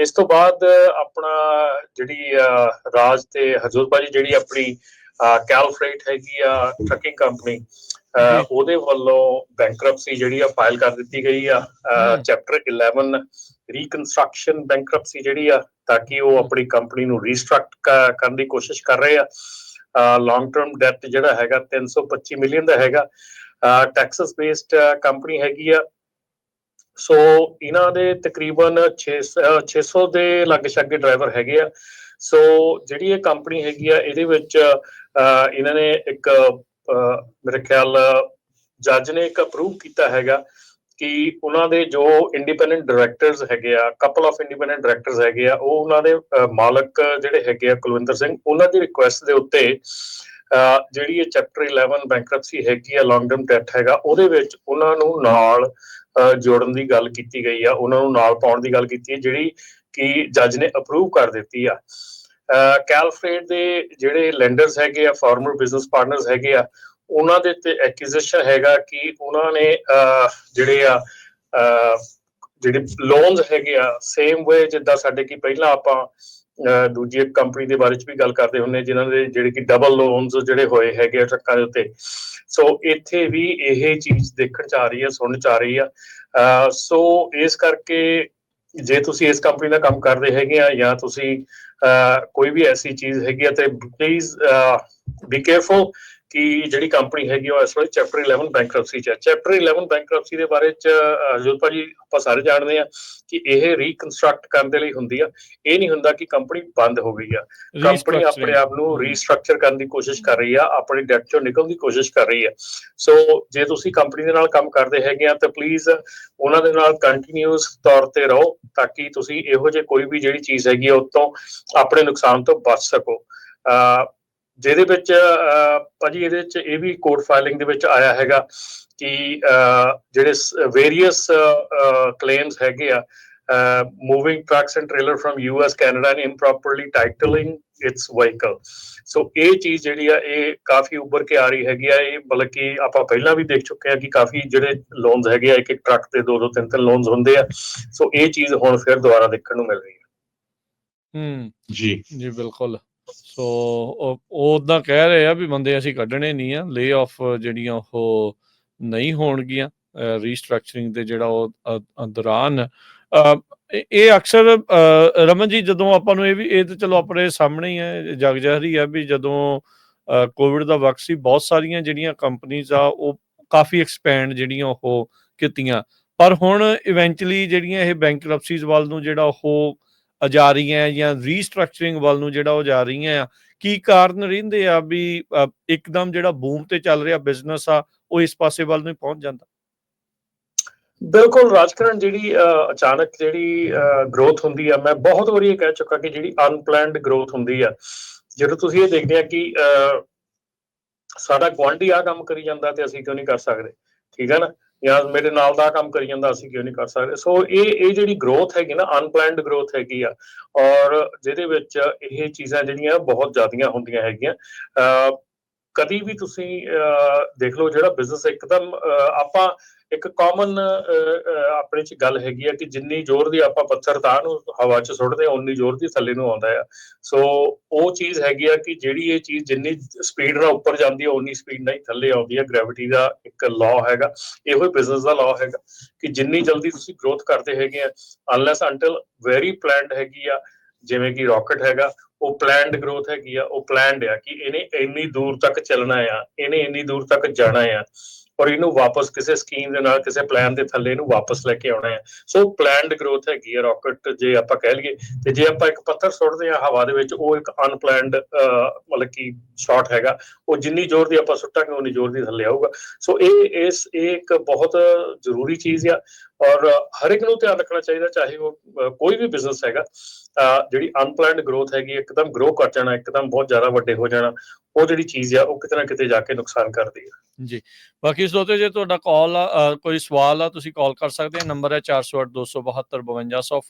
ਇਸ ਤੋਂ ਬਾਅਦ ਆਪਣਾ ਜਿਹੜੀ ਰਾਜ ਤੇ ਹਜ਼ੂਰ ਭਾਜੀ ਜਿਹੜੀ ਆਪਣੀ ਕੈਲਫਰੇਟ ਹੈਗੀ ਆ ਟਰੱਕਿੰਗ ਕੰਪਨੀ। ਉਹਦੇ ਵੱਲੋਂ ਬੈਂਕਰਪਸੀ ਜਿਹੜੀ ਆ ਫਾਈਲ ਕਰ ਦਿੱਤੀ ਗਈ ਆ। ਚੈਪਟਰ 11 ਰੀਕਨਸਟਰਕਸ਼ਨ ਬੈਂਕਰਪਸੀ ਜਿਹੜੀ ਆ ਤਾਂ ਕਿ ਉਹ ਆਪਣੀ ਕੰਪਨੀ ਨੂੰ ਰੀਸਟਰਕਟ ਕਰਨ ਦੀ ਕੋਸ਼ਿਸ਼ ਕਰ ਰਹੇ ਆ ਲੌਂਗ ਟਰਮ ਡੈਟ ਜਿਹੜਾ ਹੈਗਾ 325 ਮਿਲੀਅਨ ਦਾ ਹੈਗਾ ਟੈਕਸਸ ਬੇਸਡ ਕੰਪਨੀ ਹੈਗੀ ਆ ਸੋ ਇਹਨਾਂ ਦੇ ਤਕਰੀਬਨ 6 600 ਦੇ ਲਾਗੇ ਡਰਾਈਵਰ ਹੈਗੇ ਆ। ਸੋ ਜਿਹੜੀ ਇਹ ਕੰਪਨੀ ਹੈਗੀ ਆ ਇਹਦੇ ਵਿੱਚ ਇਹਨਾਂ ਨੇ ਇੱਕ ਮੇਰੇ ਖਿਆਲ ਜੱਜ ਨੇ ਇੱਕ ਅਪਰੂਵ ਕੀਤਾ ਹੈਗਾ ਕਿ ਉਹਨਾਂ ਦੇ ਜੋ ਇੰਡੀਪੈਂਡੈਂਟ ਡਾਇਰੈਕਟਰਸ ਹੈਗੇ ਆ ਕਪਲ ਆਫ ਇੰਡੀਪੈਂਡੈਂਟ ਡਾਇਰੈਕਟਰਸ ਹੈਗੇ ਆ ਉਹ ਉਹਨਾਂ ਦੇ ਅਹ, ਮਾਲਕ ਜਿਹੜੇ ਹੈਗੇ ਆ ਕੁਲਵਿੰਦਰ ਸਿੰਘ ਉਹਨਾਂ ਦੀ ਰਿਕੁਐਸਟ ਦੇ ਉੱਤੇ ਅਹ, ਜਿਹੜੀ ਇਹ ਚੈਪਟਰ 11 ਬੈਂਕਰਪਸੀ ਹੈਗੀ ਆ ਲੌਂਗ ਟਰਮ ਡੈਟ ਹੈਗਾ ਉਹਦੇ ਵਿੱਚ ਉਹਨਾਂ ਨੂੰ ਨਾਲ ਜੋੜਨ ਦੀ ਗੱਲ ਕੀਤੀ ਗਈ ਆ ਉਹਨਾਂ ਨੂੰ ਨਾਲ ਪਾਉਣ ਦੀ ਗੱਲ ਕੀਤੀ ਹੈ ਜਿਹੜੀ ਕਿ ਜੱਜ ਨੇ ਅਪਰੂਵ ਕਰ ਦਿੱਤੀ ਆ। ਕੈਲਫਰੇਟ ਦੇ ਜਿਹੜੇ ਲੈਂਡਰਸ ਹੈਗੇ ਆ ਫਾਰਮਰ ਬਿਜ਼ਨਸ ਪਾਰਟਨਰਸ ਹੈਗੇ ਆ ਉਹਨਾਂ ਦੇ ਤੇ ਐਕੁਜੀਸ਼ਨ ਹੈਗਾ ਕਿ ਉਹਨਾਂ ਨੇ ਅਹ, ਜਿਹੜੇ ਆ ਜਿਹੜੇ ਲੋਨਸ ਹੈਗੇ ਆ ਸੇਮ ਵੇ ਜਿੱਦਾਂ ਸਾਡੇ ਕੀ ਪਹਿਲਾਂ ਆਪਾਂ ਦੂਜੀ ਇੱਕ ਕੰਪਨੀ ਦੇ ਬਾਰੇ ਚ ਵੀ ਗੱਲ ਕਰਦੇ ਹੁੰਨੇ ਜਿਨ੍ਹਾਂ ਦੇ ਜਿਹੜੇ ਕਿ ਡਬਲ ਲੋਨਸ ਜਿਹੜੇ ਹੋਏ ਹੈਗੇ ਆ ਟਰੱਕਾਂ ਦੇ ਉੱਤੇ। ਸੋ ਇੱਥੇ ਵੀ ਇਹ ਚੀਜ਼ ਦੇਖਣ ਚ ਆ ਰਹੀ ਹੈ ਸੁਣਨ ਚ ਆ ਰਹੀ ਆ। ਸੋ ਇਸ ਕਰਕੇ ਜੇ ਤੁਸੀਂ ਇਸ ਕੰਪਨੀ ਦਾ ਕੰਮ ਕਰਦੇ ਹੈਗੇ ਆ ਜਾਂ ਤੁਸੀਂ ਅਹ, ਕੋਈ ਵੀ ਐਸੀ ਚੀਜ਼ ਹੈਗੀ ਆ ਤੇ ਪਲੀਜ਼ ਬੀ ਕੇਅਰਫੁਲ ਕਿ ਜਿਹੜੀ ਕੰਪਨੀ ਹੈਗੀ ਉਹ ਇਸ ਵੇਲੇ ਚੈਪਟਰ 11 ਬੈਂਕਰਪਸੀ ਚ ਹੈ ਚੈਪਟਰ 11 ਬੈਂਕਰਪਸੀ ਦੇ ਬਾਰੇ ਚ ਜੋਤ ਭਾਜੀ ਆਪਾਂ ਸਾਰੇ ਜਾਣਦੇ ਆ ਕਿ ਇਹ ਰੀਕਨਸਟਰਕਟ ਕਰਨ ਦੇ ਲਈ ਹੁੰਦੀ ਆ। ਇਹ ਨਹੀਂ ਹੁੰਦਾ ਕਿ ਕੰਪਨੀ ਬੰਦ ਹੋ ਗਈ ਆ। ਕੰਪਨੀ ਆਪਣੇ ਆਪ ਨੂੰ ਰੀਸਟਰਕਚਰ ਕਰਨ ਦੀ ਕੋਸ਼ਿਸ਼ ਕਰ ਰਹੀ ਆ ਆਪਣੀ ਡੈਟ ਚੋਂ ਨਿਕਲਣ ਦੀ ਕੋਸ਼ਿਸ਼ ਕਰ ਰਹੀ ਆ। ਸੋ ਜੇ ਤੁਸੀਂ ਕੰਪਨੀ ਦੇ ਨਾਲ ਕੰਮ ਕਰਦੇ ਹੈਗੇ ਆ ਤਾਂ ਪਲੀਜ਼ ਉਹਨਾਂ ਦੇ ਨਾਲ ਕੰਟੀਨਿਊਸ ਤੌਰ ਤੇ ਰਹੋ ਤਾਂ ਕਿ ਤੁਸੀਂ ਇਹੋ ਜਿਹੇ ਕੋਈ ਵੀ ਜਿਹੜੀ ਚੀਜ਼ ਹੈਗੀ ਆ ਉਤੋਂ ਆਪਣੇ ਨੁਕਸਾਨ ਤੋਂ ਬਚ ਸਕੋ। ਜਿਹਦੇ ਵਿੱਚ ਭਾਜੀ ਇਹਦੇ ਵਿੱਚ ਇਹ ਵੀ ਕੋਰਟ ਫਾਈਲਿੰਗ ਦੇ ਵਿੱਚ ਆਇਆ ਹੈਗਾ ਕਿ ਜਿਹੜੇ ਵੇਰੀਅਸ ਕਲੇਮਸ ਹੈਗੇ ਆ moving trucks and trailer from US Canada and improperly titling its vehicle so ਇਹ ਚੀਜ਼ ਜਿਹੜੀ ਆ ਇਹ ਕਾਫੀ ਉੱਭਰ ਕੇ ਆ ਰਹੀ ਹੈਗੀ ਆ ਇਹ ਬਲਕਿ ਆਪਾਂ ਪਹਿਲਾਂ ਵੀ ਦੇਖ ਚੁੱਕੇ ਆ ਕਿ ਕਾਫੀ ਜਿਹੜੇ ਲੋਨਸ ਹੈਗੇ ਆ ਇੱਕ ਇੱਕ ਟਰੱਕ ਤੇ ਦੋ ਦੋ ਤਿੰਨ ਤਿੰਨ ਲੋਨਸ ਹੁੰਦੇ ਆ। ਸੋ ਇਹ ਚੀਜ਼ ਹੁਣ ਫਿਰ ਦੁਬਾਰਾ ਦੇਖਣ ਨੂੰ ਮਿਲ ਰਹੀ ਹੈ ਹੂੰ। ਜੀ। ਜੀ ਬਿਲਕੁਲ। ਸੋ ਉਹ ਉਦਾਂ ਕਹਿ ਰਹੇ ਆ ਵੀ ਬੰਦੇ ਅਸੀਂ ਕੱਢਣੇ ਨਹੀਂ ਆ ਲੇ ਆਫ ਜਿਹੜੀਆਂ ਉਹ ਨਹੀਂ ਹੋਣਗੀਆਂ ਰੀਸਟਰਕਚਰਿੰਗ ਦੇ ਜਿਹੜਾ ਉਹ ਦੌਰਾਨ। ਇਹ- ਅਕਸਰ ਰਮਨ ਜੀ ਜਦੋਂ ਆਪਾਂ ਨੂੰ ਇਹ ਵੀ, ਇਹ ਤਾਂ ਚਲੋ ਆਪਣੇ ਸਾਹਮਣੇ ਹੀ ਹੈ ਜਗ ਜਾਹਰੀ ਹੈ ਵੀ ਜਦੋਂ ਕੋਵਿਡ ਦਾ ਵਕਤ ਸੀ, ਬਹੁਤ ਸਾਰੀਆਂ ਜਿਹੜੀਆਂ ਕੰਪਨੀਆਂ ਆ, ਉਹ ਕਾਫੀ ਐਕਸਪੈਂਡ ਜਿਹੜੀਆਂ ਉਹ ਕੀਤੀਆਂ। ਪਰ ਹੁਣ ਇਵੈਂਚੁਅਲੀ ਜਿਹੜੀਆਂ ਇਹ ਬੈਂਕਰਪਸੀਜ਼ ਵੱਲ ਨੂੰ ਜਿਹੜਾ ਉਹ ਜਾ ਰਹੀਆਂ ਜਾਂ ਰੀਸਟਰਕਚਰਿੰਗ ਵੱਲ ਨੂੰ ਜਿਹੜਾ ਉਹ ਜਾ ਰਹੀਆਂ ਆ ਕੀ ਕਾਰਨ ਰਹਿੰਦੇ ਆ ਵੀ ਇੱਕਦਮ ਜਿਹੜਾ ਬੂਮ ਤੇ ਚੱਲ ਰਿਹਾ ਬਿਜ਼ਨਸ ਆ ਉਹ ਇਸ ਪਾਸੇ ਵੱਲ ਨੂੰ ਪਹੁੰਚ ਜਾਂਦਾ? ਬਿਲਕੁਲ ਰਾਜਕਰਨ ਜਿਹੜੀ ਅਹ, ਅਚਾਨਕ ਜਿਹੜੀ ਗਰੋਥ ਹੁੰਦੀ ਆ ਮੈਂ ਬਹੁਤ ਵਾਰੀ ਇਹ ਕਹਿ ਚੁੱਕਾ ਕਿ ਜਿਹੜੀ ਅਨਪਲੈਨਡ ਗਰੋਥ ਹੁੰਦੀ ਆ ਜਦੋਂ ਤੁਸੀਂ ਇਹ ਦੇਖਦੇ ਆ ਕਿ ਅਹ, ਸਾਡਾ ਗੁਆਂਢੀ ਆ ਕੰਮ ਕਰੀ ਜਾਂਦਾ ਤੇ ਅਸੀਂ ਕਿਉਂ ਨਹੀਂ ਕਰ ਸਕਦੇ? ਠੀਕ ਹੈ ਨਾ? ਜਾਂ ਮੇਰੇ ਨਾਲ ਦਾ ਕੰਮ ਕਰੀ ਜਾਂਦਾ ਅਸੀਂ ਕਿਉਂ ਨਹੀਂ ਕਰ ਸਕਦੇ? ਸੋ ਇਹ ਇਹ ਜਿਹੜੀ ਗਰੋਥ ਹੈਗੀ ਨਾ ਅਨਪਲੈਨਡ ਗਰੋਥ ਹੈਗੀ ਆ ਔਰ ਜਿਹਦੇ ਵਿੱਚ ਇਹ ਚੀਜ਼ਾਂ ਜਿਹੜੀਆਂ ਬਹੁਤ ਜ਼ਿਆਦੀਆਂ ਹੁੰਦੀਆਂ ਹੈਗੀਆਂ ਅਹ, ਕਦੀ ਵੀ ਤੁਸੀਂ ਅਹ, ਦੇਖ ਲਓ ਜਿਹੜਾ ਬਿਜ਼ਨਸ ਇੱਕਦਮ ਅਹ, ਆਪਾਂ ਇੱਕ ਕਾਮਨ ਆਪਣੇ ਚ ਗੱਲ ਹੈਗੀ ਆ ਕਿ ਜਿੰਨੀ ਜ਼ੋਰ ਦੀ ਆਪਾਂ ਪੱਥਰ ਤਾਂ ਨੂੰ ਹਵਾ ਚ ਸੁੱਟਦੇ ਹਾਂ, ਉਨੀ ਜ਼ੋਰ ਦੀ ਥੱਲੇ ਨੂੰ ਆਉਂਦਾ ਆ। ਸੋ ਉਹ ਚੀਜ਼ ਹੈਗੀ ਆ ਕਿ ਜਿਹੜੀ ਇਹ ਚੀਜ਼ ਜਿੰਨੀ ਸਪੀਡ ਨਾਲ ਉੱਪਰ ਜਾਂਦੀ ਹੈ ਉਨੀ ਸਪੀਡ ਨਾਲ ਹੀ ਥੱਲੇ ਆਉਂਦੀ ਹੈ ਗ੍ਰੈਵਿਟੀ ਦਾ ਇੱਕ ਲਾਅ ਹੈਗਾ ਇਹੋ ਹੀ ਬਿਜ਼ਨਸ ਦਾ ਲਾਅ ਹੈਗਾ ਕਿ ਜਿੰਨੀ ਜਲਦੀ ਤੁਸੀਂ ਗਰੋਥ ਕਰਦੇ ਹੈਗੇ ਆ ਅਨਲੈਸ ਅੰਟਿਲ ਵੈਰੀ ਪਲੈਨਡ ਹੈਗੀ ਆ ਜਿਵੇਂ ਕਿ ਰਾਕਟ ਹੈਗਾ, ਉਹ ਪਲੈਨਡ ਗਰੋਥ ਹੈਗੀ ਆ, ਉਹ ਪਲੈਨਡ ਆ ਕਿ ਇਹਨੇ ਇੰਨੀ ਦੂਰ ਤੱਕ ਚੱਲਣਾ ਆ, ਇਹਨੇ ਇੰਨੀ ਦੂਰ ਤੱਕ ਜਾਣਾ ਆ। ਔਰ ਇਹਨੂੰ ਵਾਪਸ ਕਿਸੇ ਸਕੀਮ ਦੇ ਨਾਲ, ਕਿਸੇ ਪਲਾਨ ਦੇ ਥੱਲੇ ਇਹਨੂੰ ਵਾਪਸ ਲੈ ਕੇ ਆਉਣਾ ਹੈ। ਸੋ ਪਲੈਨਡ ਗਰੋਥ ਹੈਗੀ ਹੈ ਰਾਕਟ ਜੇ ਆਪਾਂ ਕਹਿ ਲਈਏ, ਤੇ ਜੇ ਆਪਾਂ ਇੱਕ ਪੱਥਰ ਸੁੱਟਦੇ ਆ ਹਵਾ ਦੇ ਵਿੱਚ, ਉਹ ਇੱਕ ਅਨਪਲੈਨਡ ਮਤਲਬ ਕਿ ਸ਼ਾਟ ਹੈਗਾ। ਉਹ ਜਿੰਨੀ ਜ਼ੋਰ ਦੀ ਆਪਾਂ ਸੁੱਟਾਂਗੇ, ਉਨੀ ਜ਼ੋਰ ਦੀ ਥੱਲੇ ਆਊਗਾ। ਸੋ ਇਹ, ਇਸ, ਇਹ ਇੱਕ ਬਹੁਤ ਜ਼ਰੂਰੀ ਚੀਜ਼ ਆ ਔਰ ਹਰ ਇੱਕ ਨੂੰ ਧਿਆਨ ਰੱਖਣਾ ਚਾਹੀਦਾ, ਚਾਹੇ ਉਹ ਕੋਈ ਵੀ ਬਿਜ਼ਨਸ ਹੈਗਾ। ਜਿਹੜੀ ਅਨਪਲੈਨਡ ਗਰੋਥ ਹੈਗੀ, ਇੱਕਦਮ ਗਰੋ ਕਰ ਜਾਣਾ, ਇੱਕਦਮ ਬਹੁਤ ਜ਼ਿਆਦਾ ਵੱਡੇ ਹੋ ਜਾਣਾ, ਉਹ ਜਿਹੜੀ ਚੀਜ਼ ਆ, ਉਹ ਕਿਤੇ ਨਾ ਕਿਤੇ ਜਾ ਕੇ ਨੁਕਸਾਨ ਕਰਦੀ ਹੈ ਜੀ। ਬਾਕੀ ਸਰੋਤੇ ਜੇ ਤੁਹਾਡਾ ਕਾਲ ਆ ਕੋਈ ਸਵਾਲ ਆ, ਤੁਸੀਂ ਕਾਲ ਕਰ ਸਕਦੇ ਆ। ਨੰਬਰ ਹੈ 408272 5200